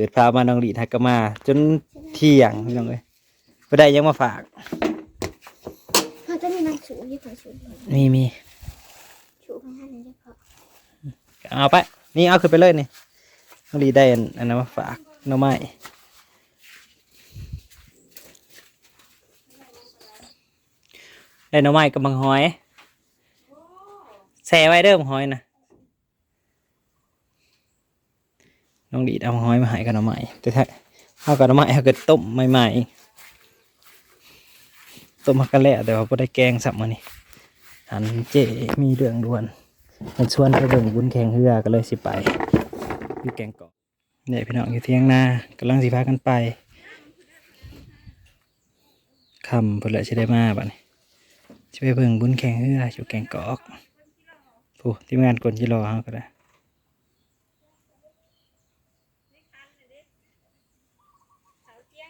ปิดพามาน้องหลีทักก็มา จนเที่ยงพี่น้องเอ้ยบ่ได้ยังมาฝากเขาจะมีนางสูงที่ขอสูงมีมีสูงข้างหน้านี้พอเอาไป นี่เอาขึ้นไปเลยนี่น้องหลีได้อันอันนั้นมาฝากหน่อไม้ได้หน่อไม้กับบังหอยแช่ไว้เด้อบังหอยนะ น้องดีดเอาบังหอยมาให้กับหน่อไม้แต่ถ้าเอากับหน่อไม้เอาเกิดต้มใหม่ๆต้มมากันแล้วแต่ว่าพอได้แกงสับมานี่หันเจมีเรื่องด่วนมันชวนไปเบิ่งบุญแข่งเรือก็เลยสิไปอยู่แกงเกาะเนี่ยพี่น้องอยู่เที่ยงนากำลังสิพากันไปคำเพื่อละได้มาบัดนี้สิไปเบิ่งบุญแข่งเรืออยู่แกงเกาะโอ้ทีมงานกลจิรอเฮาก็ได้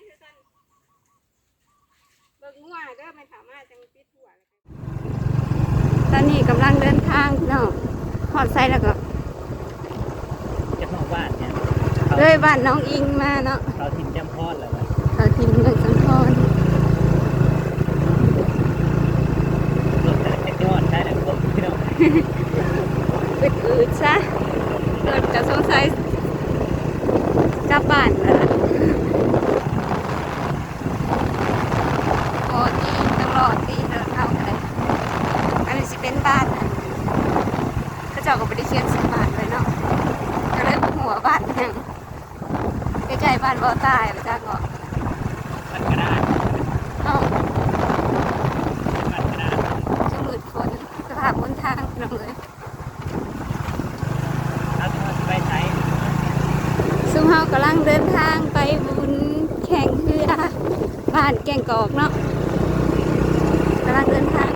เบิ่งงัวเด้อไม่สามารถจังปิดหัวแล้วกันตอนนี้กำลังเดินทางพี่น้องหอดไซแล้วก็จะนอกบ้านเนี่ยเลยบ้านน้องอิงมาเนาะเขาทิมจำพอดแล้วเขาทีมเมืองสังทอนรถแต่ยอดได้แล้วผมพี่น้องอึดอืดซะเกิดจะสงสัยกลับบ้านแล้วล่ะโอ้ตีต้องรอตีเดินเข้าไปเลย อันนี้สิเป็นบ้านนะเขาเจ้าก็ไม่ได้เขียนสมานไว้เนาะก็เลยหัวบ้านยังใกล้ๆบ้านบ่อใต้ไปจ้างก็มันกระดาษเอ้ามันกระดาษจะมืดฝนสภาพบนทางน้องเลยที่ว่าสิไปใช้ซุ้มเฮากำลังเดินทางไปบุญแข่งเรือบ้านแก่งกอกเนาะกำลังเดินทาง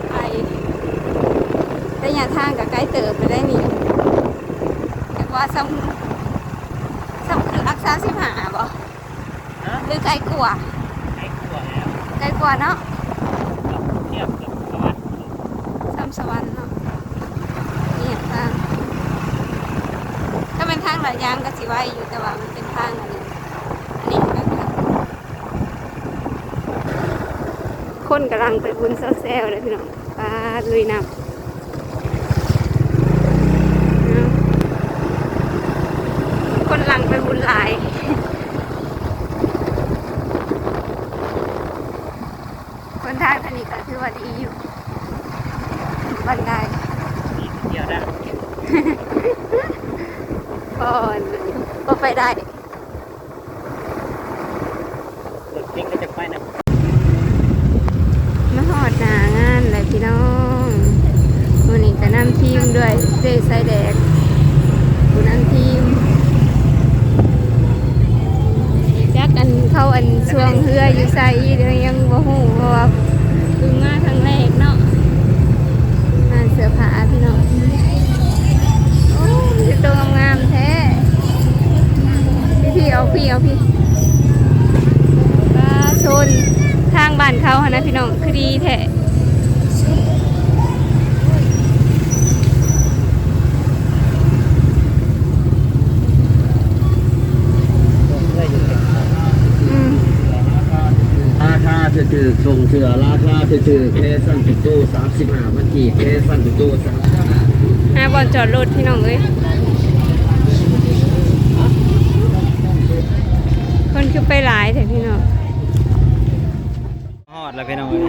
ระยะทางกับไกลเติบไปได้นี่แต่ว่าซ้ำซ้ำคืออักษาสิบหาบ่ฮะหรือไกลกว่าไอ้ขวดแล้วไกลกว่าเนาะเทียบกับสวัสดิ์ซ้ำสวรรค์เนาะนี่ทางถ้าเป็นทางหลายยางก็สิไว้อยู่แต่ว่ามันเป็นทางอันนี้อันนี้แบบทางคนกำลังไปบุญเซลล์เลยพี่น้องปลาลุยน้ำเอา คนหลังไปบุญหลายคนทางอันนี้ก็ถือว่าดีอยู่บันไดนี่เที่ยวได้ก่อนก็ไปได้รถเก่งก็จะไปนะมาหอดหนางานเลยพี่น้องวันนี้ก็นำทีมด้วยเจไซแดกผู้นำทีมยักอัน เขาอันช่วงเฮืออยู่ใส่เดี๋ยวยังบ่หูเพราะว่าเพิ่งมาครั้งแรก จะถือส่งเสือราคาจะถือเคสันติตู้สามสิบห้ามันกี่เคสันติตู้สามสิบห้าหาบอลจอดรถพี่น้องเอ้ยคนคือไปหลายแต่พี่น้องฮอดแล้วพี่น้องเอ้ย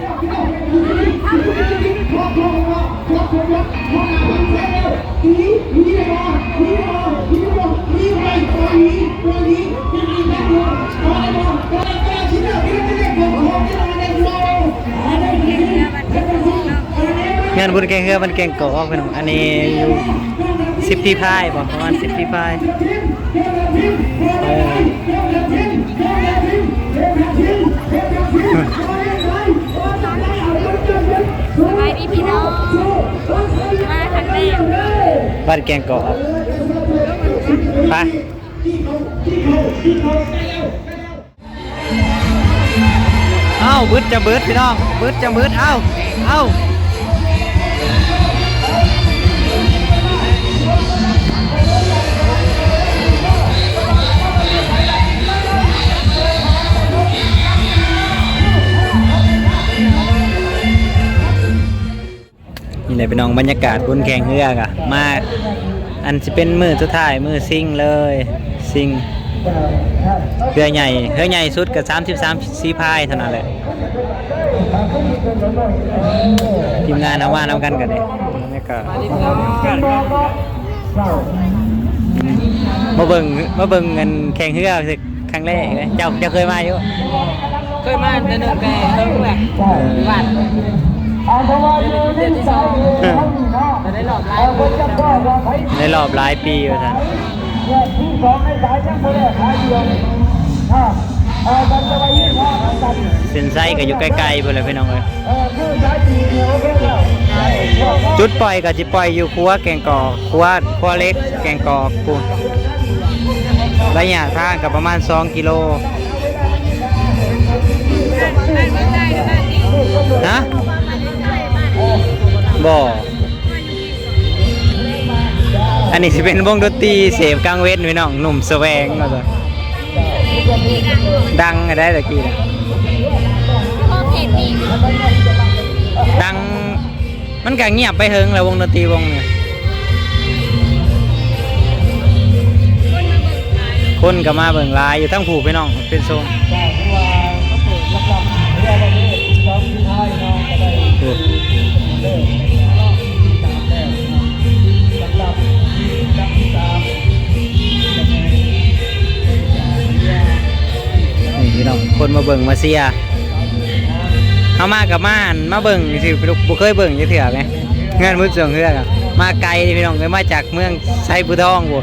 งานบุญแกงเฮือมันแกงเกาะพี่น้องอันนี้อยู่สิบที่พายบ่ประมาณสิบที่พายเออสบายดีพี่น้องมาครั้งแรกบ้านแกงเกาะไปเอ้าบึดจะบึดพี่น้องบึดจะบึดเอ้าเอ้านี่แหละพี่น้องบรรยากาศบนแข่งเรือกอะมาอันจะเป็นมือสุดท้ายมือซิ่งเลยซิ่งเรือใหญ่เรือใหญ่สุดกับสามสิบสามสีพายเท่านั้นแหละ ทีมงานเอามาเอากันกันเลยบรรยากาศมาเบิ่งมาเบิ่งเงินแข่งเรือสิครั้งแรกเลยเจ้าเจ้าเคยมาอยู่เคยมาเดินเดินไปเพิ่งแหละบ้านเดือนที่สองแต่ได้หลอดไล่ในรอบหลายปีว่าท่าน เส้นไส้ก็อยู่ใกล้ๆเพื่อนเลยพี่น้องเลยจุดปล่อยก็จะปล่อยอยู่ครัวแกงกอกครัวคัวเล็กแกงกอกกูระยะทางกับประมาณ 2 กิโลนะบ่อันนี้จะเป็นวงดนตรีเสพกลางเว้นพี่น้องหนุ่มแสวงก็จะ ดังได้ตะกี้นะพ่อเพจนี่ดัง มันก็เงียบไปเฮิงแล้ววงดนตรีวงเนี่ยคนก็มาเบิ่งลายอยู่ทั้งผูพี่น้องเป็นโซน พี่น้องคนมาเบิ่งมาเสียเขามากับม่านมาเบิ่งสิบ่เคยเบิ่งจักเถื่อไหมงานมือเสืองเฮือกอะมาไกลพี่น้องเลยมาจากเมืองไซบุทองบ่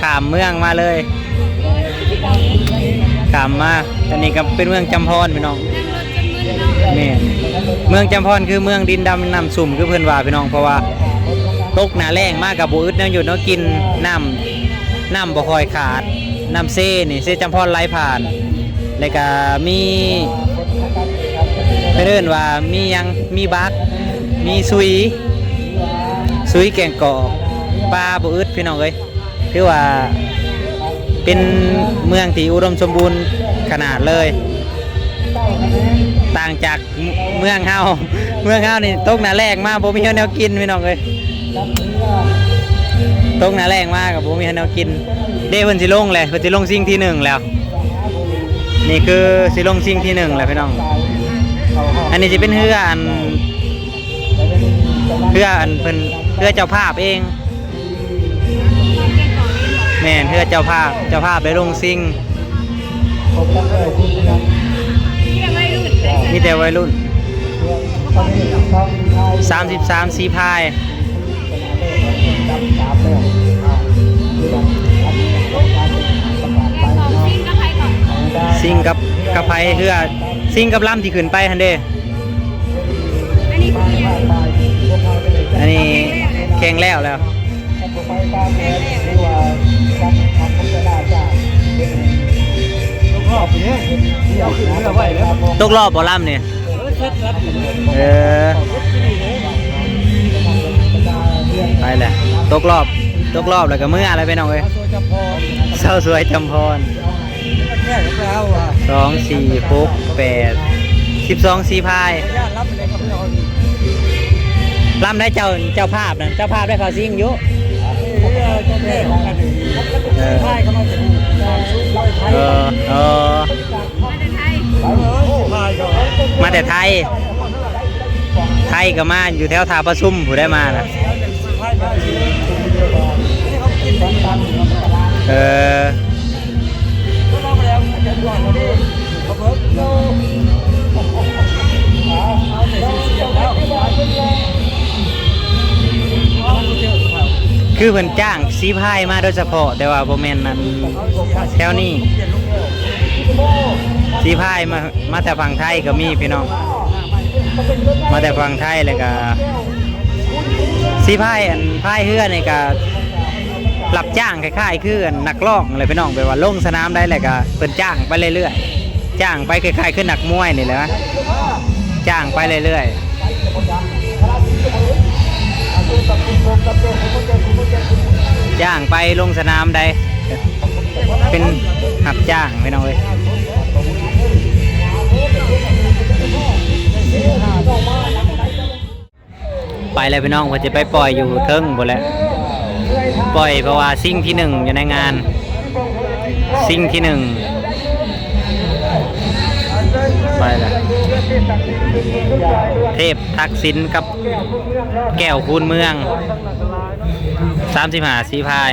ข้ามเมืองมาเลยขามมาตอนนี้ก็เป็นเมืองจำพรพี่น้องนี่เมืองจำพรคือเมืองดินดำน้ำสุ่มคือเพิ่อนว่าพี่น้องเพราะว่าตกหนาแรงมากกับบ่อึดแนวอยู่เนาะกินน้ำน้ำบ่คอยขาดน้ำเซ่นี่เซ่จำพรไหลผ่าน แล้วก็มีเพื่อนว่ามียังมีบักมีซุยซุยแกงกอกปลาบุอึดพี่น้องเอ้ยคือว่าเป็นเมืองที่อุดมสมบูรณ์ขนาดเลย ต่างจากเมืองเฮาเมืองเฮานี่ตกหนาแรงมากบ่มีแนวกินพี่น้องเอ้ยตกหนาแรงมากกับบ่มีแนวกิน เด้เพิ่นสิลงเลยเพิ่นสิลงสิ่งที่หนึ่งแล้ว นี่คือสิลงสิ่งที่หนึ่งแล้วพี่น้อง อันนี้จะเป็นเฮืออันเฮืออันเพิ่นเฮือเจ้าภาพเองแม่นเฮือเจ้าภาพเจ้าภาพได้ลงซิงมีแต่วัยรุ่น33สีพาย ซิงกับกับไผเฮือซิงกับล่ำที่ขึ้นไปฮันเดอันนี้แข่งแล้วแล้วตกรอบบ่ล่ำเนี่ยเออไปแหละตกรอบตกรอบแล้วก็เมื่ออะไรไปน้องเอ้ยเศร้าสวยจำพร สองสี่หกแปดสิบสองสี่พายล่ำได้เจ้าเจ้าภาพนะเจ้าภาพได้เขาซิ่งอยู่เออเออมาแต่ไทย ไทยก็มาอยู่แถวทาประชุมผู้ได้มานะเออ คือเพิ่นจ้างซีพายมาโดยเฉพาะแต่ว่าบ่แม่นนั้นแถวนี้ซีพายมามาแต่ฝั่งไทยก็มีพี่น้อง มาแต่ฝั่งไทยเลยก็ซีพายอันพายเฮือนี่ก็ รับจ้างคล้ายๆคือนนักร้องอะไรพี่น้องไปว่าลงสนามได้แหละก็เพิ่นจ้างไปเรื่อยๆจ้างไปคล้ายๆคือนักมวยนี่แหละจ้างไปเรื่อยๆจ้างไปลงสนามได้เป็นหับจ้างพี่น้องเลยไปแล้วพี่น้องเพิ่นจะไปปล่อยอยู่เทิงบ่แล้ว ปล่อยเพราะว่าสิ่งที่หนึ่งอยู่ในงาน สิ่งที่หนึ่งไปล้วเทพทักษิณกับแก้วคูนเมืองสามสิบห้าสีพาย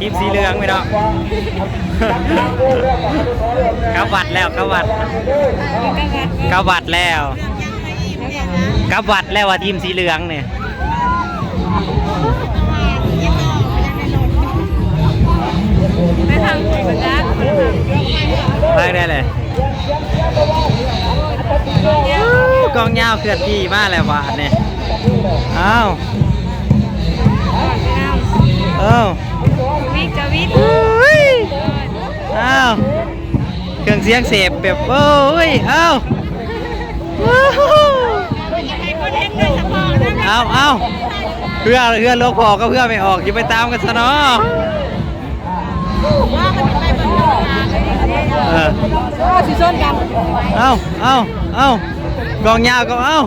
ทีมสีเหลืองไหมเนาะกาวัดแล้วกาวัดกาวัดแล้วกาวัดแล้วว่าทีมสีเหลืองเนี่ยไปทางสุดจักไปได้เลยกองยาวเคลื่อนที่มาแล้ววาดเนี่ยอ้าว เสียงเสพแบบโอ้ยเอ้าเอาเอาเพื่อเพื่อลกออกก็เพื่อไม่ออกอย่าไปตามกันซะเนาะเออสิชนกันเอาเอาเอากองยาวก็เอา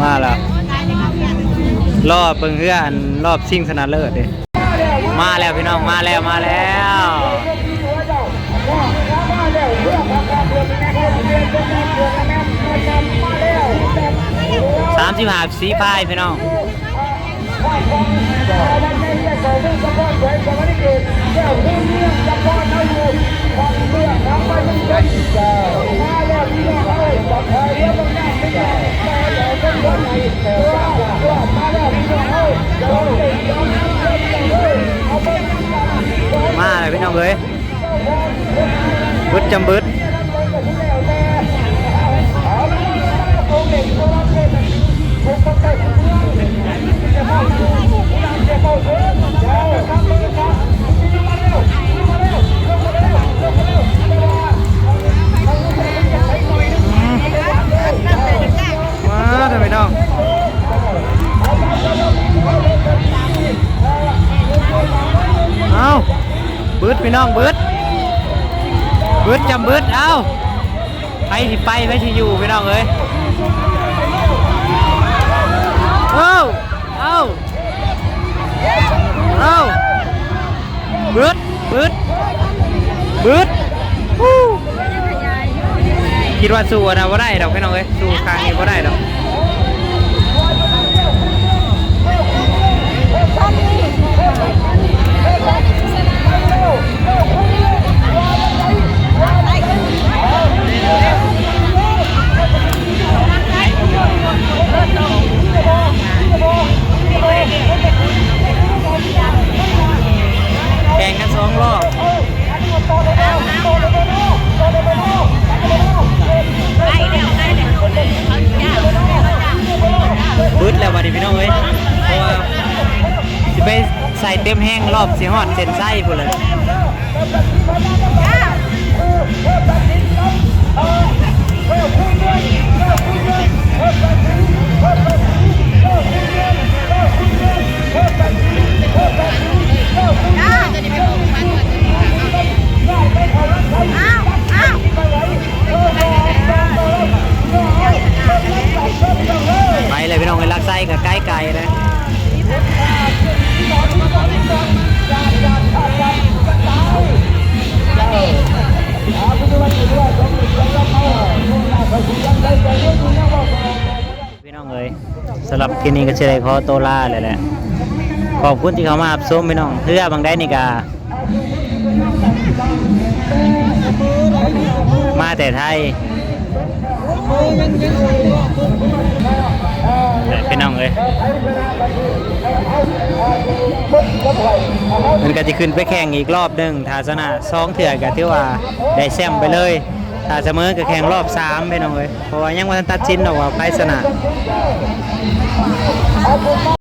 มาแล้ว รอบเบิ่งเพื่อนรอบชิงชนะเลิศเด้มาแล้วพี่น้องมาแล้วมาแล้วสามสิบห้าสีพายพี่น้องมา จำเบึดมาเถอะพี่น้องเอาเบืดพี่น้องเบืด บึดจำบึดเอาไปที่ไปไปที่อยู่พี่น้องเอ้ยเอาเอาเอาบึดบึดบึดคิดว่าสู้นะว่าได้ดอกพี่น้องเอ้ยสู้คางนี้ว่าได้ดอก แข่งกันสองรอบบึ้ดแล้ววันนี้พี่น้องเอ้ยเพราะว่าสิไปใส่เต็มแห้งรอบสิฮอดเส้นไส้พุ่นเลย ไปเลยพี่น้องเอ้ยลักไส้กับใกล้ไก่เลยพี่น้องเอ้ยสำหรับคลิปนี้ก็เชยขอตัวลาเลยแหละ ขอบคุณที่เขามาอับส้มพี่น้องเพื่อบางได้นี่กามาแต่ไทยแต่พี่น้องเอ้ยมันก็จะขึ้นไปแข่งอีกรอบหนึ่งถ้าชนะสองเถื่อก็ถือว่าได้แชมไปเลยถ้าเสมอก็แข่งรอบสามพี่น้องเอ้ยเพราะว่ายังไม่ทันตัดสินหรอกว่าใครชนะ